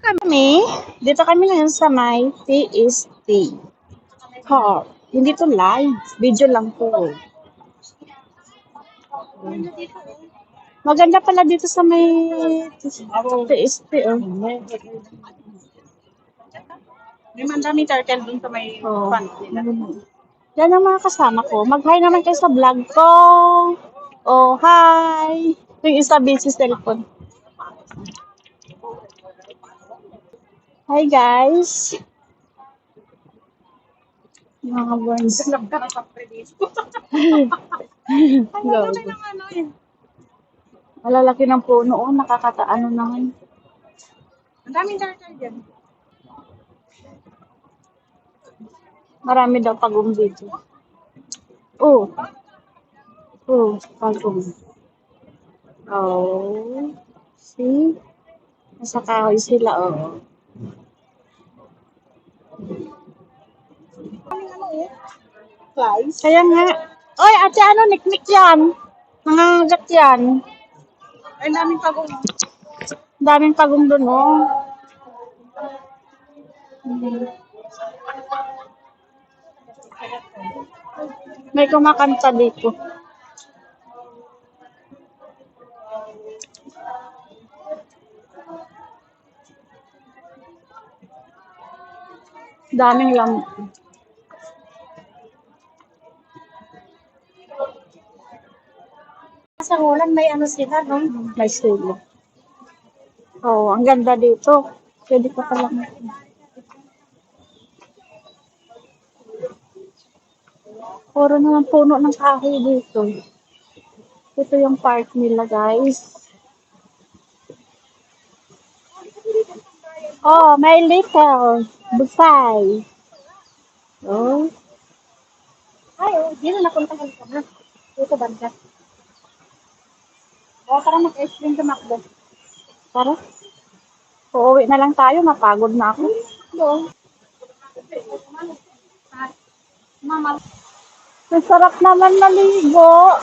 kami, dito kami ngayon sa may TST. Car. Hindi to live. Video lang po. Maganda pala dito sa may TST. Oh. May mandaming turtle dun sa may Oh. nila. Yan ang mga kasama ko. Mag-hi naman kayo sa vlog ko. Oh, hi. Yung isa busy cellphone. Hi guys. Mga burns. Na sa prelis. Lord. ng ano eh. Malalaki ng puno. Oh, nakakataano naman. Ang daming turtle dyan. Marami daw pagong dito. Oh. Oh, pagong. Oh. See? Nasa kahoy sila, oh. Daming ano eh. Flies. Kaya nga. Oy, ate, ano, niknik yan. Nangangagat yan. Ay, daming pagong. Daming pagong doon, oh. Hmm. May kumakanta dito. Daming lamp. Sa Holland may ano sila, no? May silo. Oh, ang ganda dito. Pwede ka pala. Puro naman puno ng kahoy dito. Ito yung park nila, guys. Oh, may little buffet. Oh, Ay, oh, di na napuntahan ko na. Dito banda. O, tara mag-ice cream sa McDo. tara. Uuwi na lang tayo. Mapagod na ako. Doon. Mama, Ang sarap naman maligo.